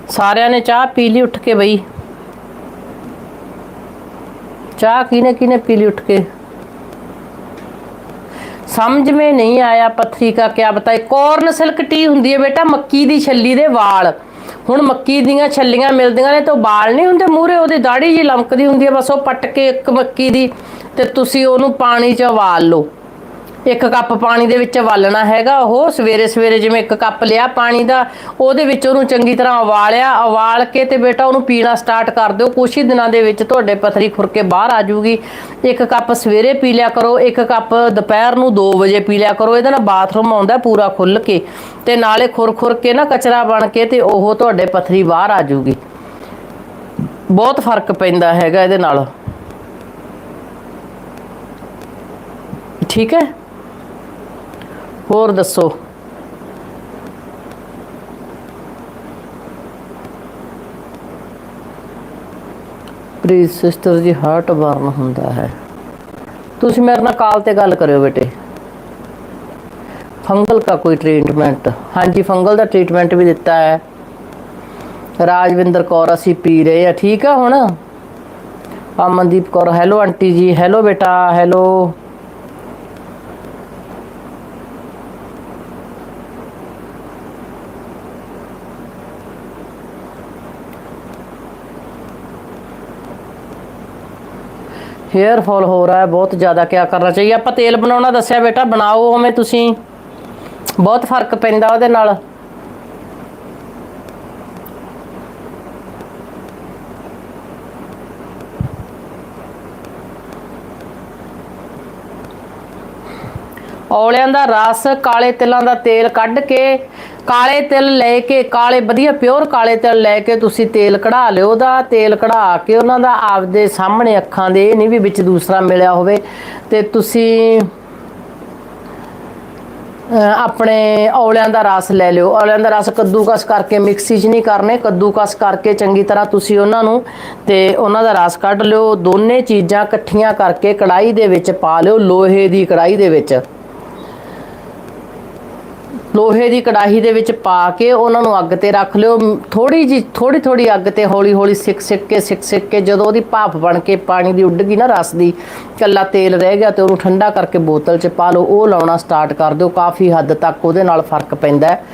ਸਾਰਿਆਂ ਨੇ ਚਾਹ ਪੀ ਲਈ ਉੱਠ ਕੇ ਬਈ। ਚਾਹ ਕਿਨੇ ਕਿਨੇ ਪੀ ਲਈ ਉੱਠ ਕੇ? ਸਮਝ ਮੇ ਨਹੀਂ ਆਇਆ ਪੱਥਰੀ ਦਾ ਕੀ ਬਤਾਏ ਕੋਰਨ ਸਿਲਕ ਟੀ ਹੁੰਦੀ ਹੈ ਬੇਟਾ, ਮੱਕੀ ਦੀ ਛੱਲੀ ਦੇ ਵਾਲ। ਹੁਣ ਮੱਕੀ ਦੀਆਂ ਛੱਲੀਆਂ ਮਿਲਦੀਆਂ ਨੇ ਤੇ ਵਾਲ ਨਹੀਂ ਹੁੰਦੇ ਮੂਰੇ ਉਹਦੀ ਦਾੜੀ ਜੀ ਲਮਕਦੀ ਹੁੰਦੀ ਹੈ, ਬਸ ਉਹ ਪੱਟ ਕੇ ਇੱਕ ਮੱਕੀ ਦੀ ਤੇ ਤੁਸੀਂ ਉਹਨੂੰ ਪਾਣੀ 'ਚ ਉਬਾਲ ਲਓ। ਇੱਕ ਕੱਪ ਪਾਣੀ ਦੇ ਵਿੱਚ ਉਬਾਲਣਾ ਹੈਗਾ ਉਹ, ਸਵੇਰੇ ਸਵੇਰੇ ਜਿਵੇਂ ਇੱਕ ਕੱਪ ਲਿਆ ਪਾਣੀ ਦਾ, ਉਹਦੇ ਵਿੱਚ ਉਹਨੂੰ ਚੰਗੀ ਤਰ੍ਹਾਂ ਉਬਾਲਿਆ, ਉਬਾਲ ਕੇ ਤੇ ਬੇਟਾ ਉਹਨੂੰ ਪੀਣਾ ਸਟਾਰਟ ਕਰ ਦਿਓ। ਕੁਛ ਹੀ ਦਿਨਾਂ ਦੇ ਵਿੱਚ ਤੁਹਾਡੇ ਪਥਰੀ ਖੁਰ ਕੇ ਬਾਹਰ ਆ ਜੂਗੀ ਇੱਕ ਕੱਪ ਸਵੇਰੇ ਪੀ ਲਿਆ ਕਰੋ, ਇੱਕ ਕੱਪ ਦੁਪਹਿਰ ਨੂੰ 2 ਵਜੇ ਪੀ ਲਿਆ ਕਰੋ। ਇਹਦੇ ਨਾਲ ਬਾਥਰੂਮ ਆਉਂਦਾ ਪੂਰਾ ਖੁੱਲ ਕੇ। ਤੇ ਨਾਲੇ ਖੁਰ ਖੁਰ ਕੇ ਨਾ ਕਚਰਾ ਬਣ ਕੇ ਤੇ ਉਹ ਤੁਹਾਡੇ ਪਥਰੀ ਬਾਹਰ ਆ ਜੂਗੀ ਬਹੁਤ ਫ਼ਰਕ ਪੈਂਦਾ ਹੈਗਾ ਇਹਦੇ ਨਾਲ। ਠੀਕ ਹੈ? ਹੋਰ ਦੱਸੋ? ਪ੍ਰੀਤ ਸਿਸਟਰ ਜੀ ਹਾਰਟ ਬਰਨ ਹੁੰਦਾ ਹੈ। ਤੁਸੀਂ ਮੇਰੇ ਨਾਲ ਕਾਲ ਤੇ ਗੱਲ ਕਰਿਓ ਬੇਟੇ। ਫੰਗਲ ਦਾ ਕੋਈ ਟ੍ਰੀਟਮੈਂਟ ਹਾਂਜੀ ਫੰਗਲ ਦਾ ਟ੍ਰੀਟਮੈਂਟ ਵੀ ਦਿੱਤਾ ਹੈ। ਰਾਜਵਿੰਦਰ ਕੌਰ, ਅਸੀਂ ਪੀ ਰਹੇ ਆ ਠੀਕ ਆ ਹੁਣ? ਅਮਨਦੀਪ ਕੌਰ ਹੈਲੋ ਆਂਟੀ ਜੀ ਹੈਲੋ ਬੇਟਾ ਹੈਲੋ हेयर फॉल हो रहा है बहुत ज़्यादा क्या करना चाहिए ਆਪਾਂ ਤੇਲ ਬਣਾਉਣਾ ਦੱਸਿਆ ਬੇਟਾ ਬਣਾਓ ਉਵੇਂ ਤੁਸੀਂ ਬਹੁਤ ਫਰਕ ਪੈਂਦਾ ਉਹਦੇ ਨਾਲ ਔਲਿਆਂ ਦਾ ਰਸ ਕਾਲੇ ਤਿਲਾਂ ਦਾ ਤੇਲ ਕੱਢ ਕੇ ਕਾਲੇ ਤਿਲ ਲੈ ਕੇ, ਕਾਲੇ ਵਧੀਆ ਪਿਓਰ ਕਾਲੇ ਤਿਲ ਲੈ ਕੇ ਤੁਸੀਂ ਤੇਲ ਕਢਾ ਲਿਓ ਦਾ ਤੇਲ ਕਢਾ ਕੇ ਉਹਨਾਂ ਦਾ ਆਪਦੇ ਸਾਹਮਣੇ ਅੱਖਾਂ ਦੇ, ਇਹ ਨਹੀਂ ਵੀ ਵਿੱਚ ਦੂਸਰਾ ਮਿਲਿਆ ਹੋਵੇ ਤੇ ਤੁਸੀਂ ਆਪਣੇ ਔਲਿਆਂ ਦਾ ਰਸ ਲੈ ਲਿਓ। ਔਲਿਆਂ ਦਾ ਰਸ ਕੱਦੂਕਸ ਕਰਕੇ ਮਿਕਸੀ 'ਚ ਨਹੀਂ ਕਰਨੇ, ਕੱਦੂਕਸ ਕਰਕੇ ਚੰਗੀ ਤਰ੍ਹਾਂ ਤੁਸੀਂ ਉਹਨਾਂ ਨੂੰ ਤੇ ਉਹਨਾਂ ਦਾ ਰਸ ਕੱਢ ਲਿਓ। ਦੋਨੇ ਚੀਜ਼ਾਂ ਇਕੱਠੀਆਂ ਕਰਕੇ ਕੜਾਈ ਦੇ ਵਿੱਚ ਪਾ ਲਿਓ, ਲੋਹੇ ਦੀ ਕੜਾਈ ਦੇ ਵਿੱਚ। ਲੋਹੇ ਦੀ ਕੜਾਹੀ ਦੇ ਵਿੱਚ ਪਾ ਕੇ ਉਹਨਾਂ ਨੂੰ ਅੱਗ ਤੇ ਰੱਖ ਲਿਓ। ਥੋੜੀ ਜੀ ਥੋੜੀ ਥੋੜੀ ਅੱਗ ਤੇ ਹੌਲੀ ਹੌਲੀ ਸਿੱਕ ਸਿੱਕ ਕੇ, ਸਿੱਕ ਸਿੱਕ ਕੇ ਜਦੋਂ ਉਹਦੀ ਭਾਪ ਬਣ ਕੇ ਪਾਣੀ ਦੀ ਉੱਡ ਗਈ ਨਾ, ਰਸ ਦੀ ਕੱਲਾ ਤੇਲ ਰਹਿ ਗਿਆ ਤੇ ਉਹਨੂੰ ਠੰਡਾ ਕਰਕੇ ਬੋਤਲ 'ਚ ਪਾ ਲਓ। ਉਹ ਲਾਉਣਾ ਸਟਾਰਟ ਕਰ ਦਿਓ। ਕਾਫੀ ਹੱਦ ਤੱਕ ਉਹਦੇ ਨਾਲ ਫ਼ਰਕ ਪੈਂਦਾ ਹੈ।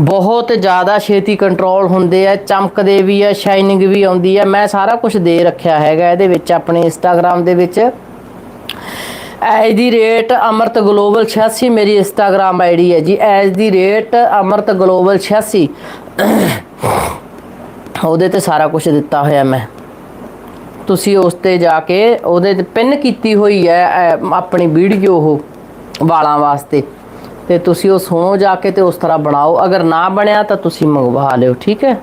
ਬਹੁਤ ਜ਼ਿਆਦਾ ਛੇਤੀ ਕੰਟਰੋਲ ਹੁੰਦੇ ਆ। ਚਮਕਦੇ ਵੀ ਆ, ਸ਼ਾਈਨਿੰਗ ਵੀ ਆਉਂਦੀ ਆ। ਮੈਂ ਸਾਰਾ ਕੁਝ ਦੇ ਰੱਖਿਆ ਹੈਗਾ ਇਹਦੇ ਵਿੱਚ, ਆਪਣੇ ਇੰਸਟਾਗ੍ਰam ਦੇ ਵਿੱਚ। At the rate Amrit global 86 ਮੇਰੀ ਇੰਸਟਾਗ੍ਰam ਆਈਡੀ ਹੈ ਜੀ। At the rate Amrit global 86 ਉਹਦੇ ਤੇ ਸਾਰਾ ਕੁਝ ਦਿੱਤਾ ਹੋਇਆ ਮੈਂ। ਤੁਸੀਂ ਉਸ ਤੇ ਜਾ ਕੇ ਉਹਦੇ ਤੇ ਪਿੰਨ ਕੀਤੀ ਹੋਈ ਹੈ ਆਪਣੀ ਵੀਡੀਓ ਉਹ ਵਾਲਾਂ ਵਾਸਤੇ। ਤੇ ਤੁਸੀਂ ਉਹ ਸੁਣੋ ਜਾ ਕੇ ਤੇ ਉਸ ਤਰ੍ਹਾਂ ਬਣਾਓ। ਅਗਰ ਨਾ ਬਣਿਆ ਤਾਂ ਤੁਸੀਂ ਮੰਗਵਾ ਲਿਓ, ਠੀਕ ਹੈ?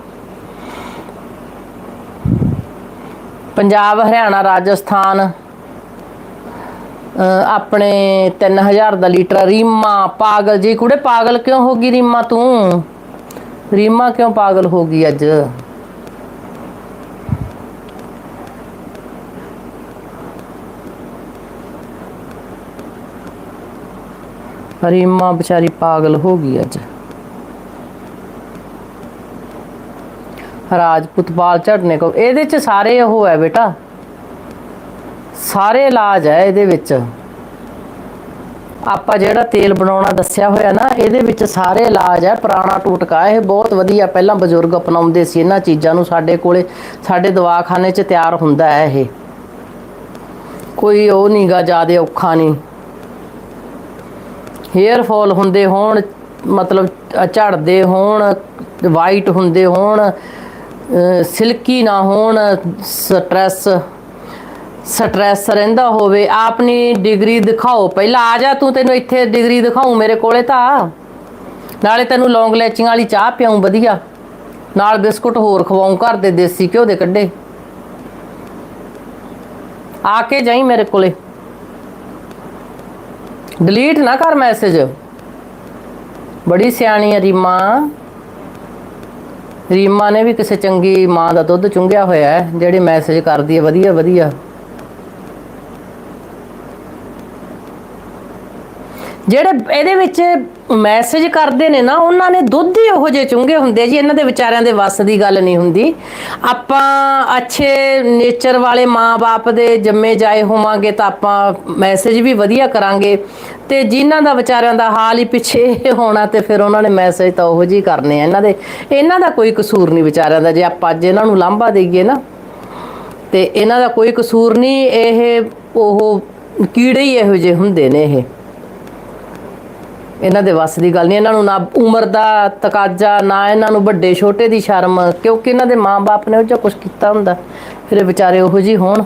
ਪੰਜਾਬ, ਹਰਿਆਣਾ, ਰਾਜਸਥਾਨ ਆਪਣੇ 3000 ਦਾ ਲੀਟਰ ਰੀਮਾ, ਪਾਗਲ। ਜੀ ਕੁੜੇ ਪਾਗਲ ਕਿਉਂ ਹੋ ਗਈ ਰੀਮਾ ਤੂੰ? ਰੀਮਾ ਕਿਉਂ ਪਾਗਲ ਹੋ ਗਈ ਅੱਜ? ਰੀਮਾ ਵਿਚਾਰੀ ਪਾਗਲ ਹੋ ਗਈ ਅੱਜ। ਰਾਜਪੂਤਪਾਲ ਝੜਨੇ ਕੋ ਇਹਦੇ ਚ ਸਾਰੇ ਉਹ ਹੈ ਬੇਟਾ। ਸਾਰੇ ਇਲਾਜ ਹੈ ਇਹਦੇ ਵਿੱਚ। ਆਪਾਂ ਜਿਹੜਾ ਤੇਲ ਬਣਾਉਣਾ ਦੱਸਿਆ ਹੋਇਆ ਨਾ, ਇਹਦੇ ਵਿੱਚ ਸਾਰੇ ਇਲਾਜ ਹੈ, ਪੁਰਾਣਾ ਟੂਟਕਾ ਇਹ ਬਹੁਤ ਵਧੀਆ ਪਹਿਲਾਂ ਬਜ਼ੁਰਗ ਅਪਣਾਉਂਦੇ ਸੀ ਇਹਨਾਂ ਚੀਜ਼ਾਂ ਨੂੰ ਸਾਡੇ ਕੋਲੇ, ਸਾਡੇ ਦਵਾਖਾਨੇ 'ਚ ਤਿਆਰ ਹੁੰਦਾ ਹੈ ਇਹ। ਕੋਈ ਉਹ ਨਹੀਂਗਾ ਜਿਆਦੇ ਔਖਾ ਨਹੀਂ। ਹੇਅਰ ਫਾਲ ਹੁੰਦੇ ਹੋਣ, ਮਤਲਬ ਝੜਦੇ ਹੋਣ ਵਾਈਟ ਹੁੰਦੇ ਹੋਣ ਸਿਲਕੀ ਨਾ ਹੋਣ ਸਟ੍ਰੈਸ ਸਟ੍ਰੈਸ ਰਹਿੰਦਾ ਹੋਵੇ ਆਪਣੀ ਡਿਗਰੀ ਦਿਖਾਓ। ਪਹਿਲਾਂ ਆ ਜਾ ਤੂੰ, ਤੈਨੂੰ ਇੱਥੇ ਡਿਗਰੀ ਦਿਖਾਉ, ਮੇਰੇ ਕੋਲੇ ਤਾਂ। ਨਾਲੇ ਤੈਨੂੰ ਲੌਂਗ ਲੈਚੀਆਂ ਵਾਲੀ ਚਾਹ ਪਿਆਉਂ, ਵਧੀਆ। ਨਾਲ ਬਿਸਕੁਟ ਹੋਰ ਖਵਾਉਂ, ਘਰ ਦੇ ਦੇਸੀ ਘਿਓ ਦੇ ਕੱਢੇ। ਆ ਕੇ ਜਾਈ ਮੇਰੇ ਕੋਲੇ। ਡਿਲੀਟ ਨਾ ਕਰ ਮੈਸੇਜ ਬੜੀ ਸਿਆਣੀ ਹੈ ਰੀਮਾ। ਰੀਮਾ ਨੇ ਵੀ ਕਿਸੇ ਚੰਗੀ ਮਾਂ ਦਾ ਦੁੱਧ ਚੁੰਗਿਆ ਹੋਇਆ ਹੈ, ਜਿਹੜੀ ਮੈਸੇਜ ਕਰਦੀ ਹੈ, ਵਧੀਆ ਵਧੀਆ। ਜਿਹੜੇ ਇਹਦੇ ਵਿੱਚ ਮੈਸੇਜ ਕਰਦੇ ਨੇ ਨਾ, ਉਹਨਾਂ ਨੇ ਦੁੱਧ ਹੀ ਉਹੋ ਜਿਹੇ ਚੁੰਗੇ ਹੁੰਦੇ ਜੀ, ਇਹਨਾਂ ਦੇ ਵਿਚਾਰਿਆਂ ਦੇ ਵੱਸ ਦੀ ਗੱਲ ਨਹੀਂ ਹੁੰਦੀ। ਆਪਾਂ ਅੱਛੇ ਨੇਚਰ ਵਾਲੇ ਮਾਂ-ਬਾਪ ਦੇ ਜੰਮੇ ਜਾਏ ਹੋਵਾਂਗੇ ਤਾਂ ਆਪਾਂ ਮੈਸੇਜ ਵੀ ਵਧੀਆ ਕਰਾਂਗੇ। ਤੇ ਜਿਨ੍ਹਾਂ ਦਾ ਵਿਚਾਰਿਆਂ ਦਾ ਹਾਲ ਹੀ ਪਿੱਛੇ ਹੋਣਾ ਤੇ ਫਿਰ ਉਹਨਾਂ ਨੇ ਮੈਸੇਜ ਤਾਂ ਉਹੋ ਜਿਹੀ ਕਰਨੇ ਆ। ਇਹਨਾਂ ਦੇ, ਇਹਨਾਂ ਦਾ ਕੋਈ ਕਸੂਰ ਨਹੀਂ ਵਿਚਾਰਿਆਂ ਦਾ, ਜੇ ਆਪਾਂ ਅੱਜ ਇਹਨਾਂ ਨੂੰ ਲਾਂਭਾ ਦੇਈਏ ਨਾ, ਤੇ ਇਹਨਾਂ ਦਾ ਕੋਈ ਕਸੂਰ ਨਹੀਂ, ਇਹ ਉਹ ਕੀੜੇ ਹੀ ਇਹੋ ਜਿਹੇ ਹੁੰਦੇ ਨੇ ਇਹ। ਇਹਨਾਂ ਦੇ ਵੱਸ ਦੀ ਗੱਲ ਨਹੀਂ, ਇਹਨਾਂ ਨੂੰ ਨਾ ਉਮਰ ਦਾ ਤਕਾਜ਼ਾ, ਨਾ ਇਹਨਾਂ ਨੂੰ ਵੱਡੇ ਛੋਟੇ ਦੀ ਸ਼ਰਮ, ਕਿਉਂਕਿ ਇਹਨਾਂ ਦੇ ਮਾਪੇ ਨੇ ਉਹ ਜਿਹਾ ਕੁਝ ਕੀਤਾ ਹੁੰਦਾ। ਫਿਰ ਇਹ ਵਿਚਾਰੇ ਉਹੋ ਜਿਹੇ ਹੋਣ।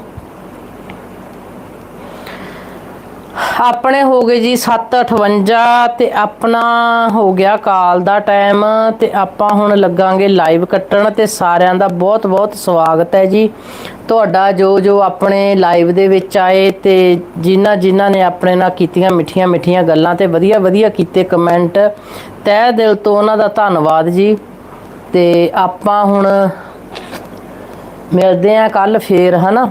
ਆਪਣੇ ਹੋ ਗਏ ਜੀ 7:58 ਤੇ ਆਪਣਾ ਹੋ ਗਿਆ ਕਾਲ ਦਾ ਟਾਈਮ ਤੇ ਆਪਾਂ ਹੁਣ ਲੱਗਾਂਗੇ ਲਾਈਵ ਕੱਟਣ ਤੇ ਸਾਰਿਆਂ ਦਾ ਬਹੁਤ ਬਹੁਤ ਸਵਾਗਤ ਹੈ ਜੀ। ਤੁਹਾਡਾ ਜੋ ਜੋ ਆਪਣੇ ਲਾਈਵ ਦੇ ਵਿੱਚ ਆਏ ਤੇ ਜਿਨ੍ਹਾਂ ਜਿਨ੍ਹਾਂ ਨੇ ਆਪਣੇ ਨਾਲ ਕੀਤੀਆਂ ਮਿੱਠੀਆਂ ਮਿੱਠੀਆਂ ਗੱਲਾਂ ਤੇ ਵਧੀਆ ਵਧੀਆ ਕੀਤੇ ਕਮੈਂਟ ਤਹਿ ਦਿਲ ਤੋਂ ਉਹਨਾਂ ਦਾ ਧੰਨਵਾਦ ਜੀ। ਤੇ ਆਪਾਂ ਹੁਣ ਮਿਲਦੇ ਆਂ ਕੱਲ ਫੇਰ, ਹਨਾ?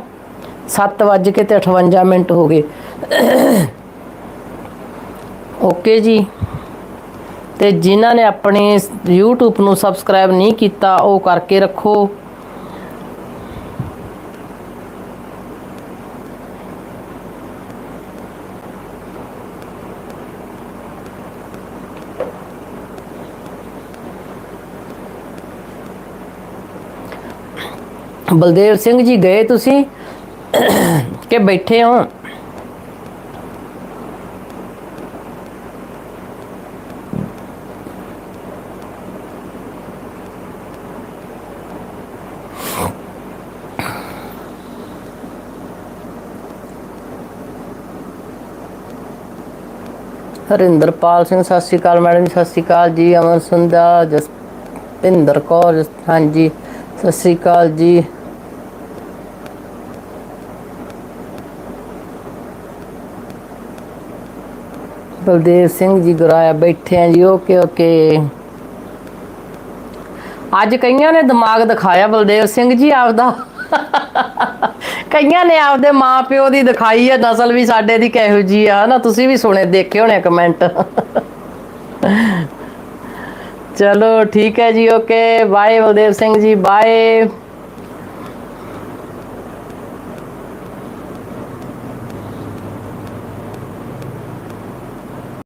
7 ਵੱਜ ਕੇ ਤੇ 58 ਮਿੰਟ ਹੋ ਗਏ। ਓਕੇ ਜੀ। ਤੇ ਜਿਨ੍ਹਾਂ ਨੇ ਆਪਣੇ YouTube ਨੂੰ ਸਬਸਕ੍ਰਾਈਬ ਨਹੀਂ ਕੀਤਾ, ਉਹ ਕਰਕੇ ਰੱਖੋ। ਬਲਦੇਵ ਸਿੰਘ ਜੀ ਗਏ ਤੁਸੀਂ ਕਿ ਬੈਠੇ ਹੋ? ਹਰਿੰਦਰਪਾਲ ਸਿੰਘ ਸਤਿ ਸ਼੍ਰੀ ਅਕਾਲ ਮੈਡਮ ਜੀ, ਸਤਿ ਸ਼੍ਰੀ ਅਕਾਲ ਜੀ ਅਮਨ ਸੁੰਦਾ ਜਸਪਿੰਦਰ ਕੌਰ ਹਾਂਜੀ ਸਤਿ ਸ਼੍ਰੀ ਅਕਾਲ ਜੀ। ਬਲਦੇਵ ਸਿੰਘ ਜੀ ਗੁਰਾਇਆ ਬੈਠੇ ਆ ਜੀ ਓਕੇ ਓਕੇ ਅੱਜ ਕਈਆਂ ਨੇ ਦਿਮਾਗ ਦਿਖਾਇਆ ਬਲਦੇਵ ਸਿੰਘ ਜੀ ਆਪਦਾ। ਕਈਆਂ ਨੇ ਆਪਦੇ ਮਾਪਿਓ ਦੀ ਦਿਖਾਈ ਹੈ ਨਸਲ ਵੀ ਸਾਡੇ ਦੀ ਕਿਹੋ ਜੀ ਆ ਨਾ ਤੁਸੀਂ ਵੀ ਸੁਣੇ, ਦੇਖੇ ਹੋਣੇ ਕਮੈਂਟ ਚਲੋ ਠੀਕ ਹੈ ਜੀ okay bye Baldev Singh ji bye